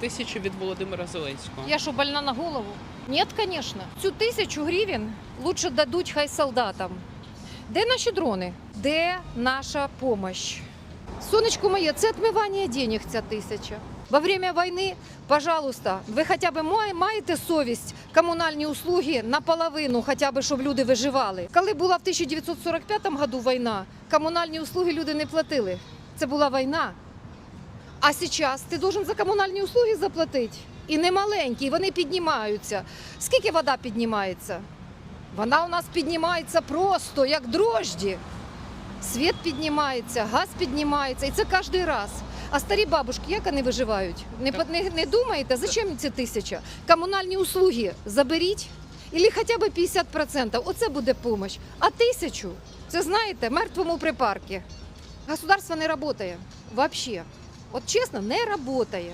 Тисячу від Володимира Зеленського. Я що, больна на голову? Ні, звісно. Цю тисячу гривень лучше дадуть хай солдатам. Де наші дрони? Де наша допомога? Сонечко моє, це відмивання денег ця тисяча. Во время війни, пожалуйста, ви хоча б маєте совість комунальні услуги наполовину, хоча б, щоб люди виживали. Коли була в 1945 году війна, комунальні услуги люди не платили. Це була війна. А зараз ти должен за комунальні услуги заплатити. І не маленькі, вони піднімаються. Скільки вода піднімається? Вона у нас піднімається просто, як дрожді. Світ піднімається, газ піднімається, і це кожен раз. А старі бабушки, як вони виживають? Не, не, не думаєте, зачем ці тисяча? Комунальні услуги заберіть, або хоча б 50%. Оце буде допомога. А тисячу, це знаєте, мертвому припарки. Государство не працює. Вообще. От чесно, не працює.